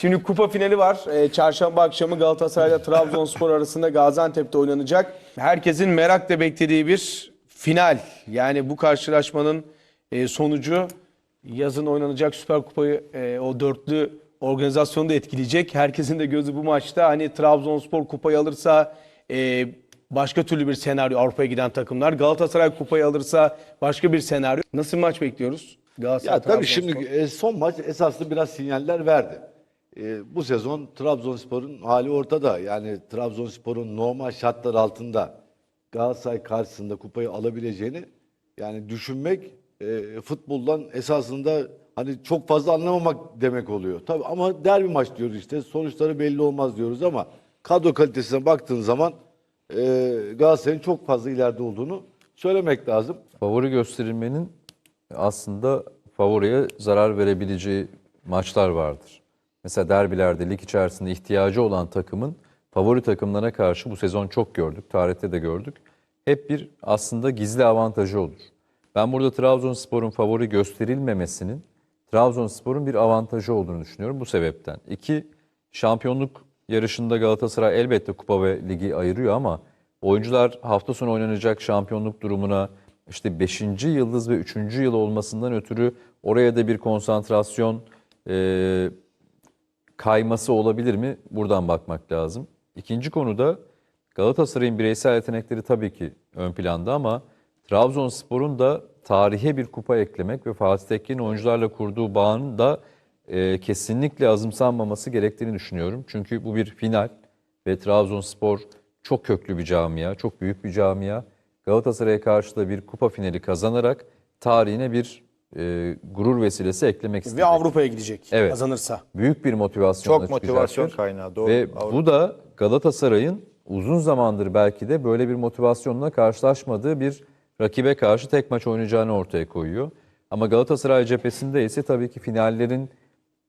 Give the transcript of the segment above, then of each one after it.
Şimdi kupa finali var. Ee, çarşamba akşamı Galatasaray'la Trabzonspor arasında Gaziantep'te oynanacak. Herkesin merakla beklediği bir final. Yani bu karşılaşmanın e, sonucu yazın oynanacak Süper Kupayı e, o dörtlü organizasyonu da etkileyecek. Herkesin de gözü bu maçta. Hani Trabzonspor kupayı alırsa e, başka türlü bir senaryo Avrupa'ya giden takımlar. Galatasaray kupayı alırsa başka bir senaryo. Nasıl bir maç bekliyoruz? Galatasaray Ya tabii Trabzonspor. şimdi e, son maç esaslı biraz sinyaller verdi. E, bu sezon Trabzonspor'un hali ortada. Yani Trabzonspor'un normal şartlar altında Galatasaray karşısında kupayı alabileceğini yani düşünmek e, futboldan esasında hani çok fazla anlamamak demek oluyor. Tabii ama derbi maç diyoruz işte. Sonuçları belli olmaz diyoruz ama kadro kalitesine baktığın zaman e, Galatasaray'ın çok fazla ileride olduğunu söylemek lazım. Favori gösterilmenin aslında favoriye zarar verebileceği maçlar vardır. Mesela derbilerde lig içerisinde ihtiyacı olan takımın favori takımlara karşı bu sezon çok gördük, tarihte de gördük. Hep bir aslında gizli avantajı olur. Ben burada Trabzonspor'un favori gösterilmemesinin Trabzonspor'un bir avantajı olduğunu düşünüyorum bu sebepten. İki, şampiyonluk yarışında Galatasaray elbette kupa ve ligi ayırıyor ama oyuncular hafta sonu oynanacak şampiyonluk durumuna işte 5. yıldız ve 3. yıl olmasından ötürü oraya da bir konsantrasyon e, kayması olabilir mi? Buradan bakmak lazım. İkinci konuda Galatasaray'ın bireysel yetenekleri tabii ki ön planda ama Trabzonspor'un da tarihe bir kupa eklemek ve Fatih Tekke'nin oyuncularla kurduğu bağın da e, kesinlikle azımsanmaması gerektiğini düşünüyorum. Çünkü bu bir final ve Trabzonspor çok köklü bir camia, çok büyük bir camia. Galatasaray'a karşı da bir kupa finali kazanarak tarihine bir e, gurur vesilesi eklemek Ve isteyecek. Avrupa'ya gidecek Evet. kazanırsa. Büyük bir motivasyonla Çok motivasyon çıkacaktır. kaynağı, doğru. Ve Avrupa. bu da Galatasaray'ın uzun zamandır belki de böyle bir motivasyonla karşılaşmadığı bir rakibe karşı tek maç oynayacağını ortaya koyuyor. Ama Galatasaray cephesinde ise tabii ki finallerin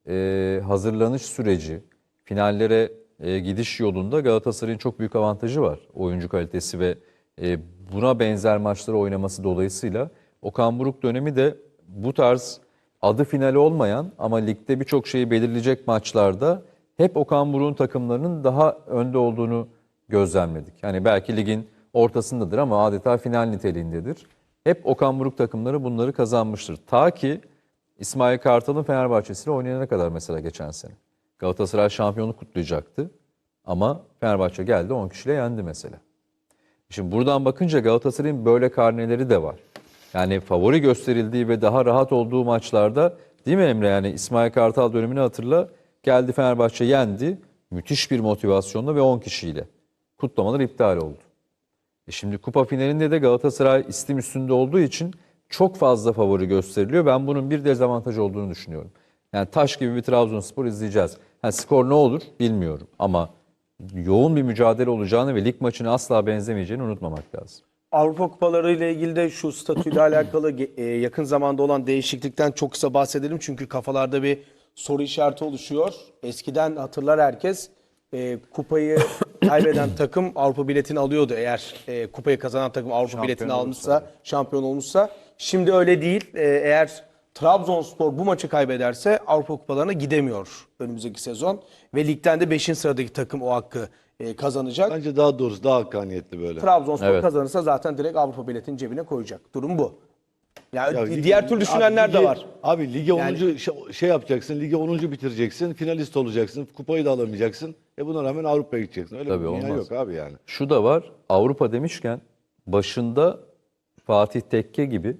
e, hazırlanış süreci, finallere e, gidiş yolunda Galatasaray'ın çok büyük avantajı var. Oyuncu kalitesi ve e, buna benzer maçları oynaması dolayısıyla Okan Buruk dönemi de bu tarz adı finali olmayan ama ligde birçok şeyi belirleyecek maçlarda hep Okan Buruk'un takımlarının daha önde olduğunu gözlemledik. Yani belki ligin ortasındadır ama adeta final niteliğindedir. Hep Okan Buruk takımları bunları kazanmıştır. Ta ki İsmail Kartal'ın Fenerbahçe'siyle oynayana kadar mesela geçen sene. Galatasaray şampiyonluk kutlayacaktı ama Fenerbahçe geldi 10 kişiyle yendi mesela. Şimdi buradan bakınca Galatasaray'ın böyle karneleri de var. Yani favori gösterildiği ve daha rahat olduğu maçlarda değil mi Emre? Yani İsmail Kartal dönemini hatırla. Geldi Fenerbahçe yendi. Müthiş bir motivasyonla ve 10 kişiyle. Kutlamalar iptal oldu. E şimdi kupa finalinde de Galatasaray istim üstünde olduğu için çok fazla favori gösteriliyor. Ben bunun bir dezavantajı olduğunu düşünüyorum. Yani taş gibi bir Trabzonspor izleyeceğiz. Yani skor ne olur bilmiyorum ama yoğun bir mücadele olacağını ve lig maçına asla benzemeyeceğini unutmamak lazım. Avrupa kupaları ile ilgili de şu statüyle alakalı e, yakın zamanda olan değişiklikten çok kısa bahsedelim. Çünkü kafalarda bir soru işareti oluşuyor. Eskiden hatırlar herkes e, kupayı kaybeden takım Avrupa biletini alıyordu. Eğer e, kupayı kazanan takım Avrupa biletini almışsa, şampiyon olmuşsa. Şimdi öyle değil. E, eğer Trabzonspor bu maçı kaybederse Avrupa kupalarına gidemiyor önümüzdeki sezon. Ve ligden de 5. sıradaki takım o hakkı e, kazanacak. Bence daha doğrusu daha hakkaniyetli böyle. Trabzonspor Evet. kazanırsa zaten direkt Avrupa biletini cebine koyacak. Durum bu. Ya, Ya diğer tür düşünenler abi de ligi- var. Abi lige 10. Yani- şey, şey yapacaksın, lige 10. bitireceksin, finalist olacaksın, kupayı da alamayacaksın. E buna rağmen Avrupa'ya gideceksin. Öyle Tabii bir dünya olmaz. yok abi yani. Şu da var Avrupa demişken başında Fatih Tekke gibi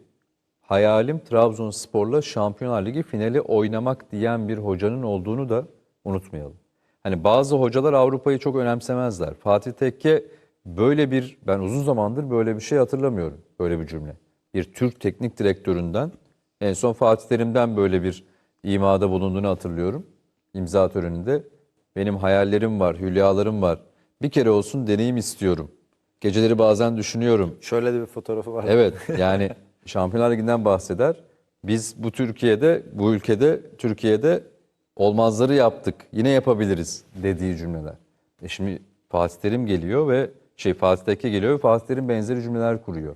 hayalim Trabzonspor'la Şampiyonlar Ligi finali oynamak diyen bir hocanın olduğunu da unutmayalım. Hani bazı hocalar Avrupa'yı çok önemsemezler. Fatih Tekke böyle bir ben uzun zamandır böyle bir şey hatırlamıyorum. Böyle bir cümle. Bir Türk teknik direktöründen en son Fatih Terim'den böyle bir imada bulunduğunu hatırlıyorum. İmza töreninde. Benim hayallerim var, hülyalarım var. Bir kere olsun deneyim istiyorum. Geceleri bazen düşünüyorum. Şöyle de bir fotoğrafı var. Evet yani Şampiyonlar Ligi'nden bahseder. Biz bu Türkiye'de, bu ülkede, Türkiye'de olmazları yaptık. Yine yapabiliriz dediği cümleler. E şimdi Fatih Terim geliyor ve şey Fatih Tekke geliyor ve Fatih Terim benzeri cümleler kuruyor.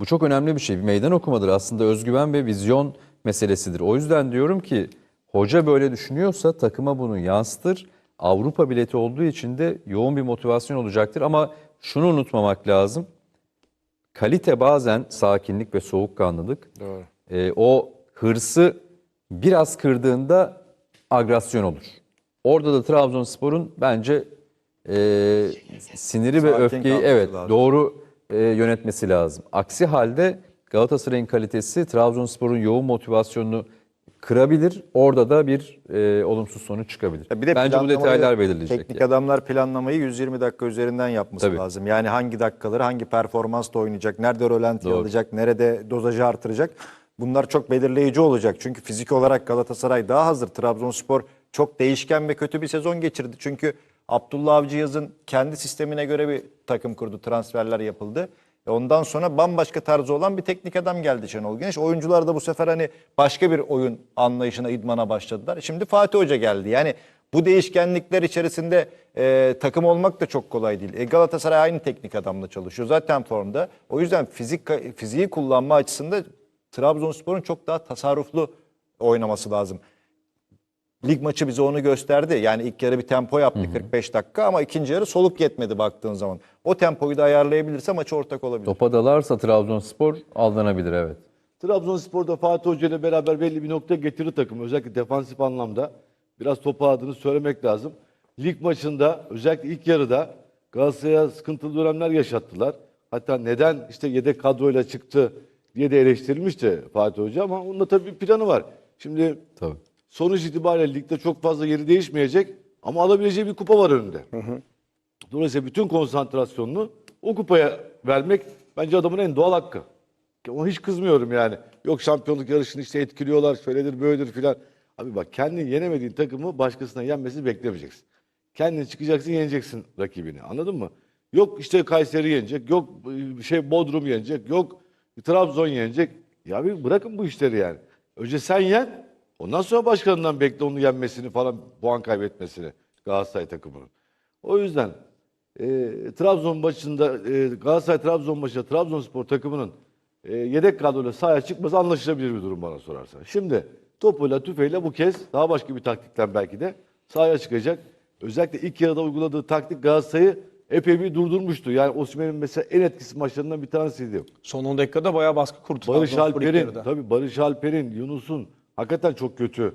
Bu çok önemli bir şey. Bir meydan okumadır aslında özgüven ve vizyon meselesidir. O yüzden diyorum ki Hoca böyle düşünüyorsa takıma bunu yansıtır. Avrupa bileti olduğu için de yoğun bir motivasyon olacaktır. Ama şunu unutmamak lazım. Kalite bazen sakinlik ve soğukkanlılık. Doğru. Ee, o hırsı biraz kırdığında agresyon olur. Orada da Trabzonspor'un bence e, siniri ve öfkeyi evet lazım. doğru e, yönetmesi lazım. Aksi halde Galatasaray'ın kalitesi Trabzonspor'un yoğun motivasyonunu kırabilir. Orada da bir e, olumsuz sonuç çıkabilir. Ya bir de Bence bu detaylar belirleyecek. Teknik yani. adamlar planlamayı 120 dakika üzerinden yapması Tabii. lazım. Yani hangi dakikaları hangi performansla oynayacak, nerede rölanti alacak, nerede dozajı artıracak. Bunlar çok belirleyici olacak. Çünkü fizik olarak Galatasaray daha hazır. Trabzonspor çok değişken ve kötü bir sezon geçirdi. Çünkü Abdullah Avcı yazın kendi sistemine göre bir takım kurdu. Transferler yapıldı. E Ondan sonra bambaşka tarzı olan bir teknik adam geldi Şenol Güneş. Oyuncular da bu sefer hani başka bir oyun anlayışına, idmana başladılar. Şimdi Fatih Hoca geldi. Yani bu değişkenlikler içerisinde e, takım olmak da çok kolay değil. E, Galatasaray aynı teknik adamla çalışıyor. Zaten formda. O yüzden fizik fiziği kullanma açısında Trabzonspor'un çok daha tasarruflu oynaması lazım. Lig maçı bize onu gösterdi. Yani ilk yarı bir tempo yaptı 45 dakika ama ikinci yarı soluk yetmedi baktığın zaman. O tempoyu da ayarlayabilirse maçı ortak olabilir. Topa dalarsa Trabzonspor aldanabilir evet. Trabzonspor'da Fatih Hoca ile beraber belli bir noktaya getirir takım. Özellikle defansif anlamda. Biraz topa adını söylemek lazım. Lig maçında özellikle ilk yarıda Galatasaray'a sıkıntılı dönemler yaşattılar. Hatta neden işte yedek kadroyla çıktı diye de eleştirilmişti Fatih Hoca ama onun da tabii bir planı var. Şimdi Tabii. sonuç itibariyle ligde çok fazla yeri değişmeyecek ama alabileceği bir kupa var önünde. Dolayısıyla bütün konsantrasyonunu o kupaya vermek bence adamın en doğal hakkı. Ona hiç kızmıyorum yani. Yok şampiyonluk yarışını işte etkiliyorlar, şöyledir böyledir filan. Abi bak kendin yenemediğin takımı başkasına yenmesini beklemeyeceksin. Kendin çıkacaksın yeneceksin rakibini anladın mı? Yok işte Kayseri yenecek, yok e, şey Bodrum yenecek, yok Trabzon yenecek. Ya bir bırakın bu işleri yani. Önce sen yen, ondan sonra başkanından bekle onu yenmesini falan, puan kaybetmesini Galatasaray takımının. O yüzden e, Trabzon maçında e, Galatasaray Trabzon maçında Trabzonspor takımının e, yedek kadroyla sahaya çıkması anlaşılabilir bir durum bana sorarsan. Şimdi topuyla tüfeğiyle bu kez daha başka bir taktikten belki de sahaya çıkacak. Özellikle ilk yarıda uyguladığı taktik Galatasaray'ı epey bir durdurmuştu. Yani Osimhen'in mesela en etkisiz maçlarından bir tanesiydi. Son 10 dakikada bayağı baskı kurdu. Barış Alper'in, tabii Barış Alper'in, Yunus'un hakikaten çok kötü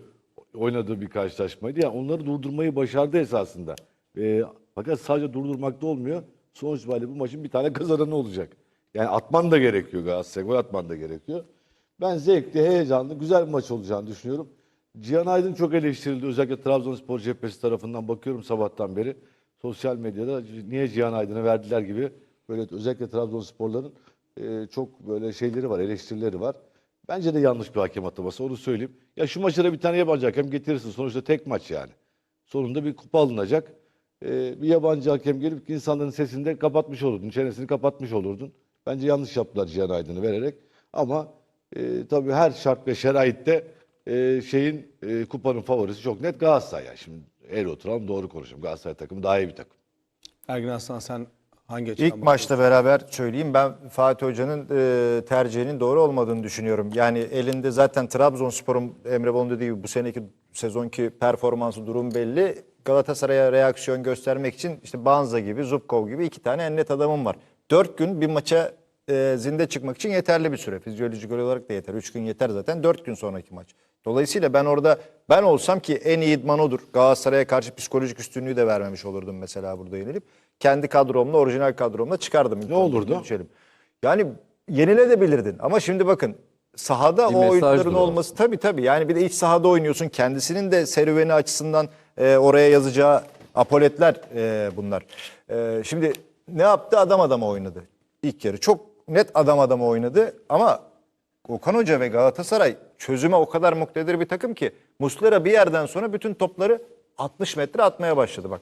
oynadığı bir karşılaşmaydı. Yani onları durdurmayı başardı esasında. Ee, fakat sadece durdurmakta olmuyor. Sonuç itibariyle bu maçın bir tane kazananı olacak. Yani atman da gerekiyor Galatasaray, gol atman da gerekiyor. Ben zevkli, heyecanlı, güzel bir maç olacağını düşünüyorum. Cihan Aydın çok eleştirildi. Özellikle Trabzonspor cephesi tarafından bakıyorum sabahtan beri. Sosyal medyada niye Cihan Aydın'ı verdiler gibi böyle özellikle Trabzonsporların e, çok böyle şeyleri var, eleştirileri var. Bence de yanlış bir hakem ataması onu söyleyeyim. Ya şu maçlara bir tane yabancı hakem getirirsin. Sonuçta tek maç yani. Sonunda bir kupa alınacak. E, bir yabancı hakem gelip insanların sesini de kapatmış olurdun. Çenesini kapatmış olurdun. Bence yanlış yaptılar Cihan Aydın'ı vererek. Ama e, tabii her şart ve şeraitte e, şeyin e, kupanın favorisi çok net Galatasaray. Yani. Şimdi el oturalım doğru konuşalım. Galatasaray takımı daha iyi bir takım. Ergin Aslan sen hangi açıdan İlk maçla beraber söyleyeyim ben Fatih Hoca'nın e, tercihinin doğru olmadığını düşünüyorum. Yani elinde zaten Trabzonspor'un Emre Bol'un dediği gibi bu seneki sezonki performansı durum belli. Galatasaray'a reaksiyon göstermek için işte Banza gibi, Zubkov gibi iki tane en net adamım var. Dört gün bir maça e, zinde çıkmak için yeterli bir süre. Fizyolojik olarak da yeter. Üç gün yeter zaten. Dört gün sonraki maç. Dolayısıyla ben orada ben olsam ki en iyi idman odur. Galatasaray'a karşı psikolojik üstünlüğü de vermemiş olurdum mesela burada yenilip. Kendi kadromla, orijinal kadromla çıkardım. Ne olurdu? düşelim. Yani yenilebilirdin ama şimdi bakın sahada Bir o oyuncuların mesajdır o. olması tabii tabii. Yani bir de iç sahada oynuyorsun. Kendisinin de serüveni açısından e, oraya yazacağı apoletler e, bunlar. E, şimdi ne yaptı? Adam adama oynadı ilk yarı. Çok net adam adama oynadı ama Okan Hoca ve Galatasaray çözüme o kadar muktedir bir takım ki Muslera bir yerden sonra bütün topları 60 metre atmaya başladı bak.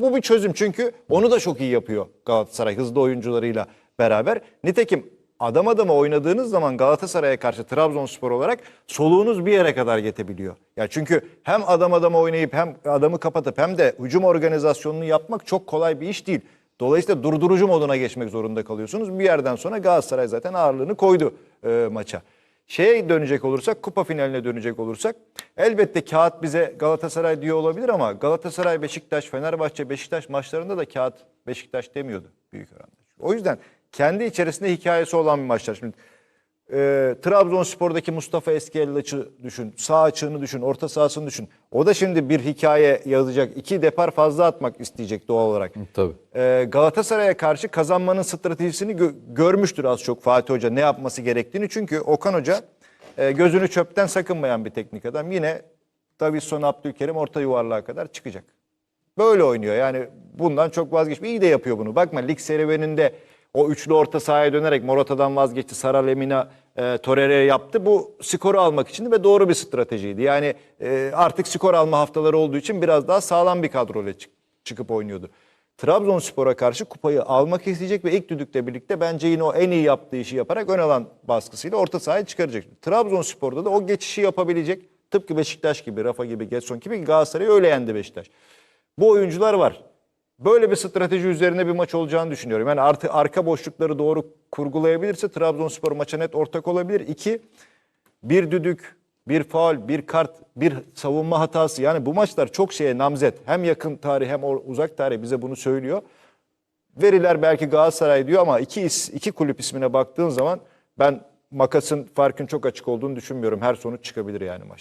Bu bir çözüm çünkü onu da çok iyi yapıyor Galatasaray hızlı oyuncularıyla beraber. Nitekim adam adama oynadığınız zaman Galatasaray'a karşı Trabzonspor olarak soluğunuz bir yere kadar yetebiliyor. Ya çünkü hem adam adama oynayıp hem adamı kapatıp hem de hücum organizasyonunu yapmak çok kolay bir iş değil. Dolayısıyla durdurucu moduna geçmek zorunda kalıyorsunuz. Bir yerden sonra Galatasaray zaten ağırlığını koydu e, maça. Şeye dönecek olursak, kupa finaline dönecek olursak elbette kağıt bize Galatasaray diyor olabilir ama Galatasaray, Beşiktaş, Fenerbahçe, Beşiktaş maçlarında da kağıt Beşiktaş demiyordu büyük oranda. O yüzden kendi içerisinde hikayesi olan bir maçlar. Şimdi e, Trabzonspor'daki Mustafa Eskiyel'ı düşün, sağ açığını düşün, orta sahasını düşün. O da şimdi bir hikaye yazacak. iki depar fazla atmak isteyecek doğal olarak. Tabii. Ee, Galatasaray'a karşı kazanmanın stratejisini gö- görmüştür az çok Fatih Hoca ne yapması gerektiğini. Çünkü Okan Hoca e, gözünü çöpten sakınmayan bir teknik adam. Yine Davinson Abdülkerim orta yuvarlığa kadar çıkacak. Böyle oynuyor yani bundan çok vazgeçmiyor. İyi de yapıyor bunu. Bakma lig serüveninde o üçlü orta sahaya dönerek Morata'dan vazgeçti. Sara Lemina, e, Torreira'ya yaptı. Bu skoru almak içindi ve doğru bir stratejiydi. Yani e, artık skor alma haftaları olduğu için biraz daha sağlam bir kadroyla çık- çıkıp oynuyordu. Trabzonspor'a karşı kupayı almak isteyecek ve ilk düdükle birlikte bence yine o en iyi yaptığı işi yaparak ön alan baskısıyla orta sahaya çıkaracak. Trabzonspor'da da o geçişi yapabilecek tıpkı Beşiktaş gibi, Rafa gibi, Getson gibi Galatasaray'ı öyle yendi Beşiktaş. Bu oyuncular var. Böyle bir strateji üzerine bir maç olacağını düşünüyorum. Yani artı arka boşlukları doğru kurgulayabilirse Trabzonspor maça net ortak olabilir. İki, bir düdük, bir faul, bir kart, bir savunma hatası. Yani bu maçlar çok şeye namzet. Hem yakın tarih hem uzak tarih bize bunu söylüyor. Veriler belki Galatasaray diyor ama iki, is, iki kulüp ismine baktığın zaman ben makasın farkın çok açık olduğunu düşünmüyorum. Her sonuç çıkabilir yani maçta.